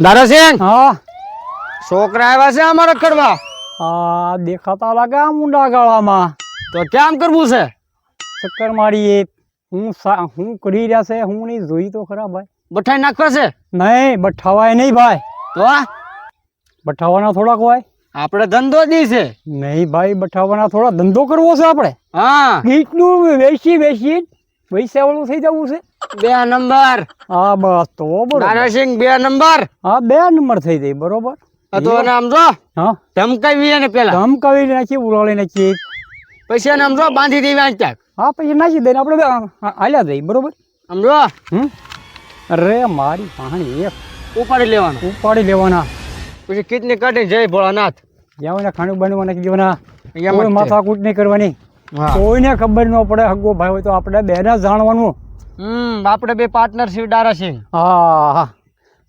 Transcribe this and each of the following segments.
દારાસિંહ હા. છોકરા આવ્યા છે અમારે રખડવા. આ દેખાતા લાગે આ મુંડા ગાળામાં. તો કેમ કરવું છે? ચક્કર મારીએ હું હું કરી રહ્યા છે હું નહીં જોઈ તો ખરા ભાઈ. બઠાઈ નાખવા છે? નહીં બઠાવાય નહીં ભાઈ. તો બઠાવાના થોડાક હોય. આપણે ધંધો દી છે. નહીં ભાઈ બઠાવાના થોડા ધંધો કરવો છે આપણે. હા. કેટલું વેચી વેચી પૈસાવાળું થઈ જવું છે. બે નંબર. હા બસ તો બરોબર. દારાસિંહ બે નંબર. હા બે નંબર થઈ જાય બરોબર. તો એને આમ જો હા. ધમકાવી એને પેલા. ધમકાવી નાખી ઉલાળી નાખીએ પછી એને આમ જો બાંધી દેવી આંચ હા પછી નાખી દઈને આપણે હાલ્યા જઈએ બરોબર. આમ જો. હમ? અરે મારી પાણી એક. ઉપાડી લેવાના. ઉપાડી લેવાના. પછી કીટની કાઢી જય ભોળાનાથ. જ્યાં ખાણું બનવા નાખી દેવાના. અહીંયા માથાકૂટ નહીં કરવાની. કોઈને ખબર ન પડે હગો ભાઈ હોય તો આપણે બેને જાણવાનું. હમ આપણે બે પાર્ટનરશિપ દારાસિંહ હા હા.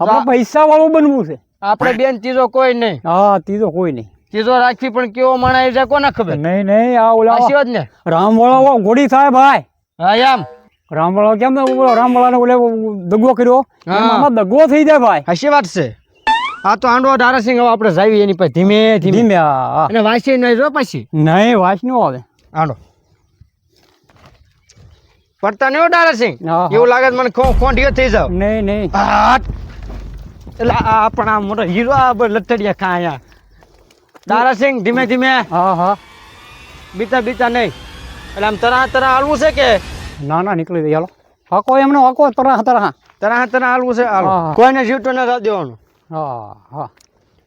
આપણે પૈસા વાળું બનવું છે. આપણે બેન ત્રીજો કોઈ નહીં. હા ત્રીજો કોઈ નહીં. ત્રીજો રાખવી પણ કેવો માણા છે કોને ખબર? નહીં નહીં આ ઓલા આશીર્વાદ ને રામવાળા ગોડી થાય ભાઈ. હા એમ? રામવાળા કેમ ઓલો રામવાળાને ઓલે દગો કર્યો. હા. એમ દગો થઈ જાય ભાઈ. હાશી વાત છે. આ તો આંડો દારાસિંહ હવે આપણે જાવી એની પાસે ધીમે ધીમે. હા હા. અને વાંચી નહીં જો પછી. નહીં વાસ નો આવે. આંડો પડતા નહીં હો દારાસિંહ હા, હા. એવું લાગે છે મને ખો ખોંડીઓ થઈ જાવ. નહીં નહીં. આટ. એટલે આ આપણા મોટો હીરો આ બ- લથડિયા ખાયા દારાસિંહ ધીમે ધીમે. હા હા. બીતા બીતા નહીં. એટલે આમ તરા તરા હાલવું છે કે? ના ના નીકળી જાય હાલો. હાકો એમને હાકો તરા તરા તરા તરા હાલવું છે. હાલો. હા. કોઈને સીટો ન રાખ દેવાનું. હા હા.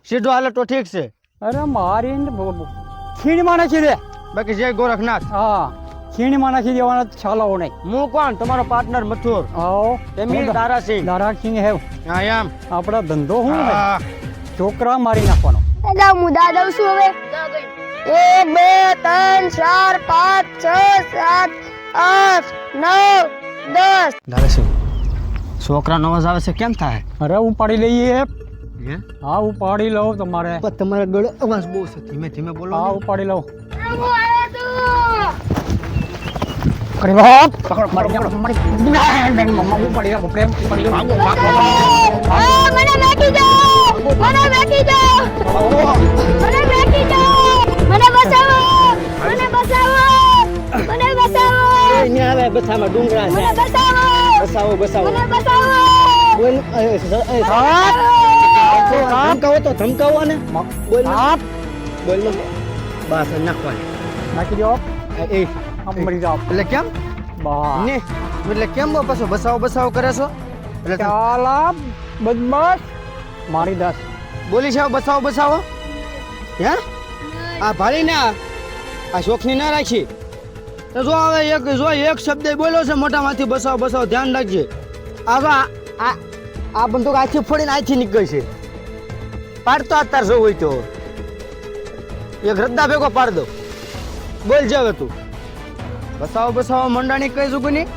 સીધું હાલે તો ઠીક છે. અરે મારી ને બ- બ- ખીણમાં નાખી દે. બાકી જય ગોરખનાથ. હા. ખીણમાં નાખી દેવાના છાલાઓ નહીં. હું કોણ? તમારો પાર્ટનર મથુર. આવો. એમી દારાસિંહ દારાસિંહ હે. હા એમ. આપણા ધંધો હું હે? છોકરા મારી નાખવાનો. દાદા હું દાદા છું હવે. એ બે ત્રણ ચાર પાંચ છ સાત આઠ નવ દસ. દારાસિંહ છોકરા નવાજ આવે છે. કેમ થાય? અરે ઉપાડી લઈએ હે. હા? ઉપાડી લઉં તમારે. તમારે તમારા ગળે અવાજ બહુ છે. ધીમે ધીમે બોલો હા ઉપાડી લઉં. હું કરી બાપ પકડો મારી પકડો મારી ના, બેન, મમ્મા, હું પડી ગયો પ્રેમ લઉં આ, મને બેઠી જાઓ મને બેઠી જાઓ મને બેઠી જાઓ મને બચાવો મને બચાવો મને બચાવો અહીંયા આવે બથામાં ડુંગરા છે મને બચાવો બસાવો બસાવો મને બચાવો બોલ એ, ધમકાવો તો ધમકાવો ને બોલ. બોલ. બસ નાખવાની નાખી દો એ, મરી જાઓ. એટલે કેમ? ને એટલે કેમ પાછો બસાવો બસાવો કરે છો? એટલે ચાલા બદમાશ. મારી દાસ. બોલી છે બસાવો બસાવો. હે? આ ભાલી ના આ શોખની ના રાખી. તો જો હવે એક જો એક શબ્દ બોલ્યો છે મોટામાંથી બસાવો બસાવો ધ્યાન રાખજે. આ જો આ આ- બંદૂક આથી ફોડીને આથી નીકળી છે. પાડતો અત્યારે જો હોય તો. એક રદ્દા ભેગો પાડ દો. બોલ જે તું. બસાવો બસાવો મંડાણી કઈ જુગુની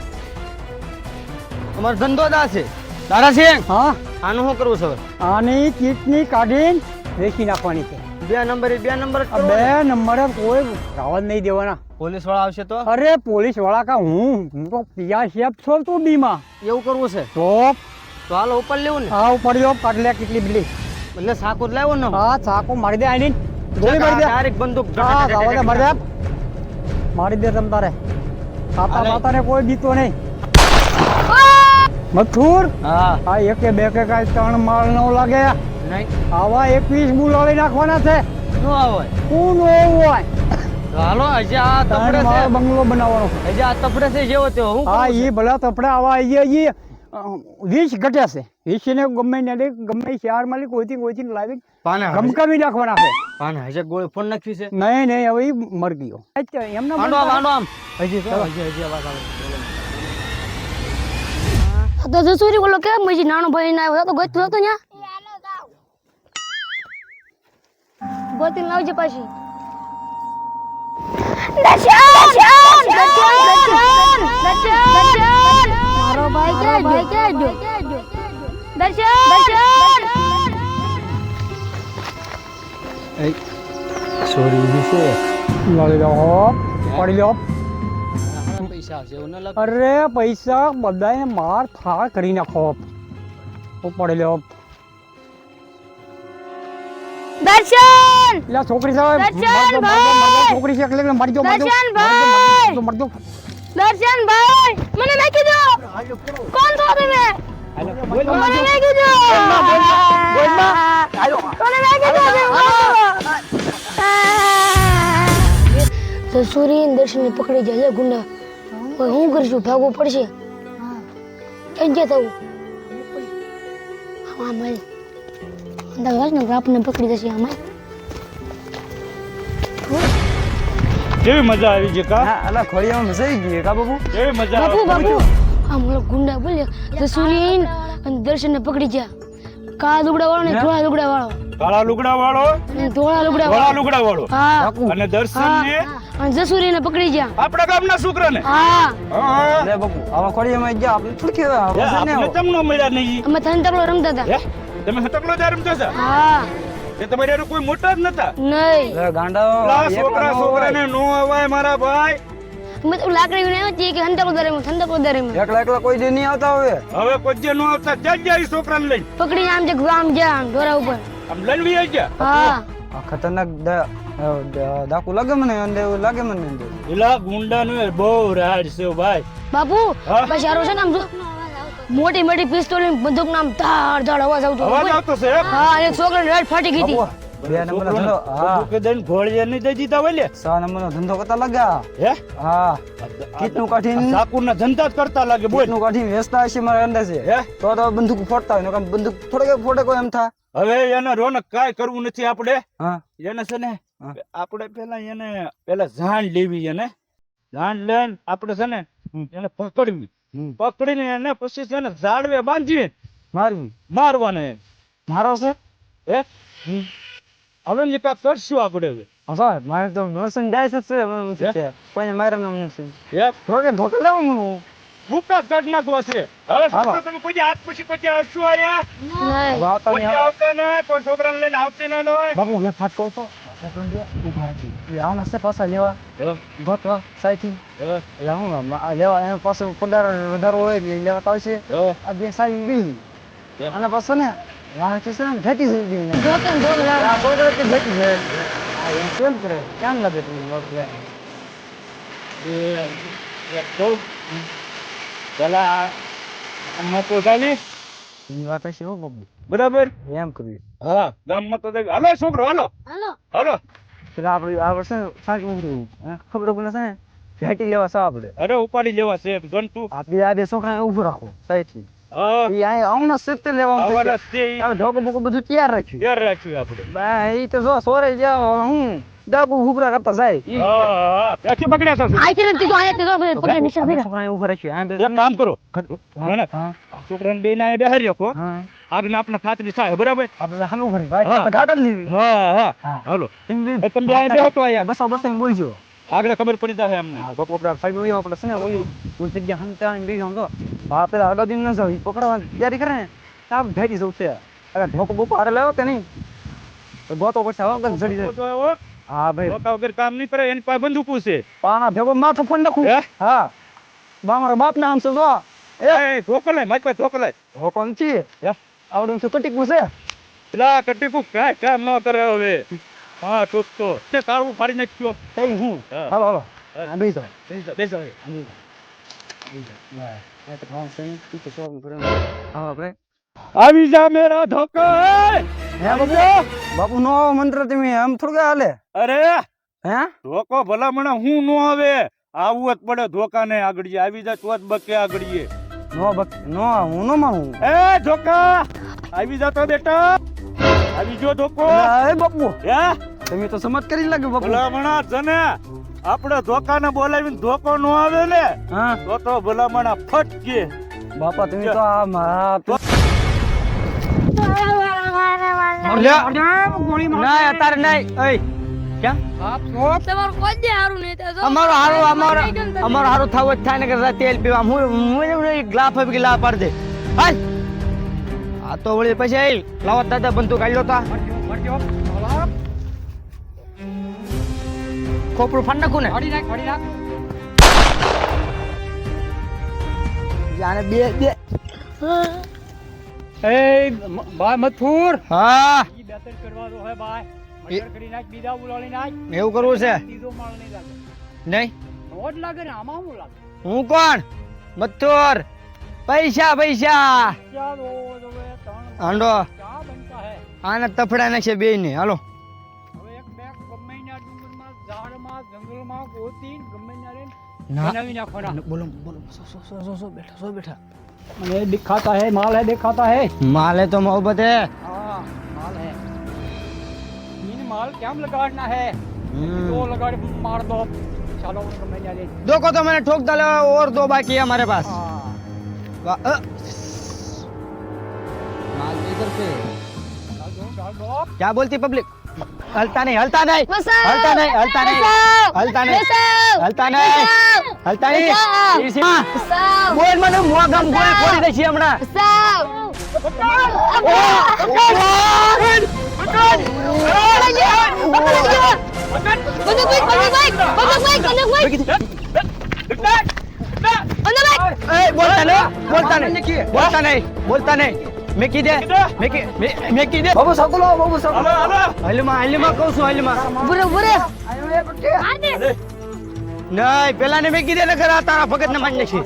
અમારો ધંધો દા છે. તારા હા? આનું શું કરવું છે આની કીટની કાઢીને વેચી નાખવાની છે. બે નંબર બે નંબર બે નંબર કોઈ રાવણ નહીં દેવાના. પોલીસવાળા આવશે તો? અરે પોલીસવાળા કા હું? હું તો પિયા શેફ છો તું બીમાં. એવું કરવું છે? તો? તો હાલ ઉપર લેવું ને? હા ઉપર દો કાઢ લે કેટલી બિલી એટલે સાકુર લાવ્યો ને? હા સાકો મારી દે આની ગોળી મારી દે. ડાયરેક્ટ બંદૂક. હા રાવણ મારી દે. મારી દે તમ તારે. અરે. માતાને કોઈ દીતો નહીં. મથુર? હા. આ એકે બે કે કાંઈ ત્રણ માળ નો લાગે. નહીં. આવા એકવીસ બુલાળી નાખવાના છે. નો આવે શું નો હોય. હાલો હજી આ તપડે છે. બંગલો બનાવવાનો. હજી આ તપડે છે જેવો તેવો. હું હા એ ભલા તપડે આવા આઈ એ વીસ ઘટે છે. વીસ ને ગમે ને ગમે ચાર માલી કોઈથી કોઈથી લાવી. ગમકાવી નાખવાના છે. પાને હજે ગોળ ફોન નાખી છે? નહીં નહીં હવે મર ગયો. એમને આમ આંડો આમ. હજી હજી હજી અવાજ આવે તો જસુરી બોલો કેમ પછી નાનો ભાઈ ના આવ્યો તો ગોતું હતો ન્યા? ગોતી લાવજે પાછી. ભાઈ ક્યાં ભાઈ ક્યાં ગયો દર્શન સોરી છે લાવી લો હોપ, પડી લો પૈસા આવશે એવું ન અરે પૈસા બધાને માર થાળ કરી નાખો ઉપાડી લો દર્શન એટલે છોકરી છે હવે. દર્શન મરદો, મરદો, ભાઈ! મરદો, છોકરી છે એટલે મારી દો મારી દો દર્શન મારી દો, ભાઈ! મારી દો, દર્શન ભાઈ, મને નાખી દો. કોણ છો તમે? મને નાખી દો. મને નાખી દો? તો સૂર્ય દર્શન પકડી જાય ગુંડા. હું કરશું? ભાગવું પડશે? કઈ ગયા થવું? હા, મળ. અંદાજ ને આપને પકડી જશે આમાં કેવી મજા આવી છે કા? અલા ખોડિયામાં મજા આવી ગઈ કા બાબુ? કેવી મજા બાપુ બાપુ. આ મને ગુંડા બોલ્યા સુરીન અને દર્શનને પકડી ગયા. કાળા લુગડા વાળો ને. ધોળા લુગડા વાળો કાળા લુગડા વાળો અને ધોળા લુગડા ધોળા વાળો લુગડા વાળો હા અને દર્શન ને અને જસુરી ને પકડી ગયા. આપણા ગામના છોકરાને હા. હા. લે બાપુ આવા ખોડિયામાં ગયા આપણે થોડી કેવા આપણે તમને મળ્યા નહીં? અમે થંતકલો રમતા હતા. હે? તમે હટકલો જ રમતા હતા? હા. એ તમારે કોઈ મોટા જ નતા. નહીં. ગાંડા છોકરા છોકરાને નો અવાય મારા ભાઈ. લાકડી ને હતી કે હંતકલો દરે માં થંતકલો દરે માં. એકલા એકલા કોઈ દી નહીં આવતા હવે. હવે કોઈ નો આવતા જ્યાં જ્યાં ઈ છોકરાને લઈને પકડી આમ જે જા આમ ઢોરા ઉપર. આમ લણવી આવી ગયા હા. ખતરનાક દ- ડાકુ લાગે મને અંદર એવું લાગે મને અંદર. એલા ગુંડા નું બહુ રાડ છે ભાઈ. બાપુ હા? બસ છે ને આમ જો. મોટી મોટી પિસ્તોલની બંદૂક નામ ધાર ધાર અવાજ આવતો અવાજ આવતો છે હા અને છોકરા ને ફાટી ગઈ હતી. બે નંબર નો ધંધો હા. કે દઈને ઘોડીએ નહીં દઈ દીધા વલે લે. સા નંબર નો ધંધો કરતા લાગ્યા? હે? હા. કીટનું કાઢીને સાકુરના ધંધા જ કરતા લાગે બોલ. કીટનું કાઢીને વેચતા હશે મારા અંદાજે હે? તો તો બંદૂક ફોડતા હોય નકર બંદૂક થોડે ફોડે કોઈ એમ થા. હવે એને રોનક કાઈ કરવું નથી આપણે. હા. એને છે ને. આપણે પેલા એને પેલા જાણ લેવી એને. જાણ લઈને આપણે છે ને એને પકડવી. પકડીને એને પછી છે ને ઝાડવે બાંધી મારવી. મારવાને મારો છે? એ હવે ને કાંઈક કરશું આપણે હવે. મારે તો નોશન જાય છે? કોઈ મારે હું? ભૂકા કાઢ નાખવા છે. હવે છોકરા તમે કોઈ હાથ પછી પછી આવશું આયા નહીં. આવતા નહીં કોઈ છોકરાને લઈને આવતી ના હોય બાબુ મેં ફાટકો તો આવના છે પાછા લેવા ગોતવા સાઈથી હે, એટલે Ja, આમ આ લેવા એના પાસે પગાર વધારો હોય એટલે લેવા તો આવશે હે, આ બે સાઈ Ja. એમ. અને પાછો ને વાહ છે ને ભેટી છે બિલ ને ધોકે ને ધોકે આ કોઈ રીતે ભેટી છે આ એમ કેમ કરે કેમ લાગે તમને બાપરે? એ, એક કહું? પેલા આમાં તો ચાલી એની વાત હશે હો બાબુ બરાબર એમ કર્યું હા ગામમાં તો. હાલો છોકરો હાલો હાલો હાલો પેલા આપણે આ વર્ષે સાચું ઉભરું ખબર પડે છે ને? ભેટી લેવા સાહેબ આપણે અરે ઉપાડી લેવા છે. ગણ તું. આપણે આ બેસો છોકરા ઉભું રાખો સાઈડથી. બધું તૈયાર રાખ્યું. તૈયાર રાખ્યું આપણે એ તો જો સોરે જાવ હું. ડાબુ હુકરા કરતા જાય. ત્યાંથી પકડ્યા છો આ છે? ને તું અહીંયા તે તો પકડી નિશા ફેરા છોકરા ઊભા રાખ્યું આ બે એક કામ કરો. ના, ના. છોકરાને બેન અહીંયા બેહારી રાખો. હા. આગળ આપણે ખાતરી થાય બરાબર? આપણે હાલું ભરી ભાઈ હા. લીધી હા હા. હાલો. એમ બી એ તમે બે અહીંયા બેહો તો અહીંયા. બસો બસો એમ બોલજો. આગળ ખબર પડી જાય અમને. હા બાપુ આપણે આપણે છે ને ઓય કોઈ જગ્યા હંતા ને બીજો તો. બા પેલા અડો દિન ન જાવ પકડવા તૈયારી કરે ને. આપ ભેટી જવું છે. અરે ઢોકો બોકો હારે લેવો કે નહીં? ગોતો પડશે હવે કઈ જડી જાય. હા ભાઈ. રોકા વગર કામ નહીં કરે એની પાસે બંદૂક છે પાના ભેગો માથું ફોન નાખું? હે? મારા બાપ ના આમ છે તો એ. ધોકો લાય મારી પાસે ધોકો લાય હો? છે આવડું છે કટીકું છે પેલા કટીકું કાંઈ કામ ન કરે હવે. હા ટૂંક તો. તે કાળું ફાડી નાખ્યો. થઈ હું. હાલો હાલો. બેસી બેસી જા, આવી જા મેરા ધોકો! હે બાપુ? બાપુ નો આવો મંત્ર તમે આમ થોડું હાલે. અરે! હે? ધોકો ભલામણા હું નો આવે. આવવું જ પડે ધોકાને આગળ આવી જા ચોથ બકે આગળીએ. નો બક નો હું નો માનું. એ ધોકા! આવી જા તો બેટા. આવી જો ધોકો. એ બાપુ. હે? તમે તો સમજ કરી લાગે બાપુ. ભલામણા જને આપણે ધોકાને બોલાવીને ધોકો નો આવે ને હા. તો તો ભલામણા ફટકે. બાપા તમે તો આ અમારો હારો અમારો અમારો હારો થાવ જ થાય ને કે તેલ પીવા. હું ગ્લાફ લાવ પાડ દે. હાલ. આ તો વળી પછી લાવો દાદા બંધુ કાઢ્યો તા. ખોપરું ફાડ નાખું ને. જાણે બે બે એ ભાઈ મથુર. હા. ઈ બેતર કરવાનો હે બા મટર કરી નાખ બીજા બોલાવી નાખ. એવું કરવું છે? ત્રીજો માળ નહીં લાગે. નહીં? ઓટ લાગે ને આમાં હું લાગે? હું કોણ? મથુર. પૈસા પૈસા. હાંડો. આને તફડા નાખશે બે ને હાલો ના બોલો બેઠા બેઠા. मैंने दिखाता है माल है दिखाता है। माल है तो मोहब्बत है। हाँ माल है। इन माल क्या लगाना है? हम्म। दो लगा मार दो। चलो मैं दो को तो मैंने ठोक डाला और दो बाकी है हमारे पास। हाँ। माल इधर से। क्या बोलती पब्लिक? हलता नहीं हलता नहीं। हलता नहीं हलता नहीं। हलता नहीं। हलता नहीं। હલતા નહીં બોલ મને મોગમ ગોળી ફોડી દેશે હમણાં. બસાવ એ, બોલતા નહીં બોલતા નહીં. બોલતા નહીં બોલતા નહીં. મેકી દે મેકી મે- મેકી દે બાબુ સકલો બાબુ હાલો હાલો. હાલમાં હાલમાં કહું છું હલમાં. બુરે બુરે નહીં પેલા ને મેં કીધે ને ખરા તારા ભગત ને મારી નાખી.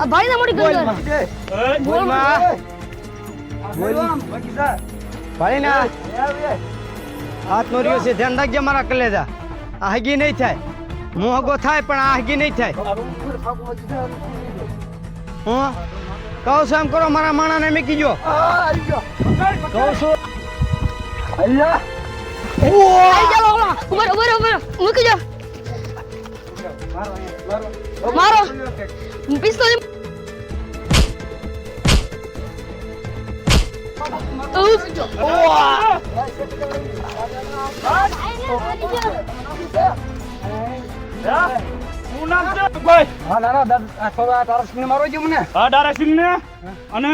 આ ભાઈ ના મોડી ગંદર બોલ. માં ભાઈ ના. હાથ નો રહ્યો છે ધ્યાન રાખજે મારા કલેજા. આ હગી નહીં થાય. મોહગો થાય પણ આ હગી નહીં થાય હું? કહું છું એમ કરો મારા માણા ને મૂકી જો કહું છું. આવી આઈ જાવ ઉમર ઉમર ઉમર મૂકી જાઓ મારો પિસ્તોલ હા? શું નામ છે ભાઈ હા ના ના આ થોડા તારા સિંહ મારો છે મને હા દારાસિંહ ને અને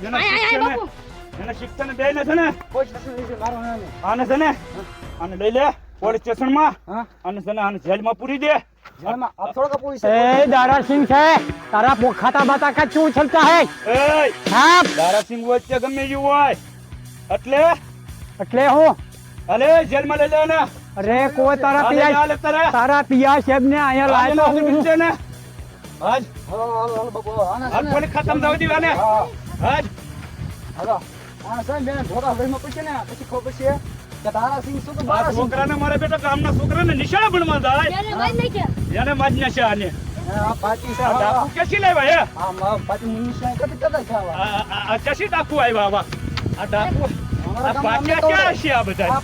એના આય, આય, શિક્ષણ બાપુ. એના શિક્ષણ બે ને છે ને કોઈ પ્રશ્ન નથી મારો નામ આને છે ને આને લઈ લે પોલીસ સ્ટેશનમાં હા અને છે ને આને જેલમાં પૂરી દે જેલમાં આપ થોડા કપૂર એ દારા સિંહ છે તારા પોખાતા બાતા કા શું ચલતા હે? હા દારાસિંહ વચ્ચે ગમે એવું હોય. એટલે? એટલે હું? અરે જેલમાં લઈ લે અરે કોઈ તારા પિયા તારા. પિયા સાહેબ ને અહીંયા હાલે, લાવ્યો હું છે. ને. હાજ હાલ પોલીસ ખતમ થવા દીવા ને. હાજ આ છોકરાને મારા બેટા ગામના છોકરાને નિશાળે ભણવા જાય. કે. એને માજ નાશે આને. આ ડાકુ કેસી લાવ્યા હે? આ- આ આ કેસી ડાકુ આવ્યા આવા? આ ડાકુ આ પાક્યા ક્યાં છે આ બધા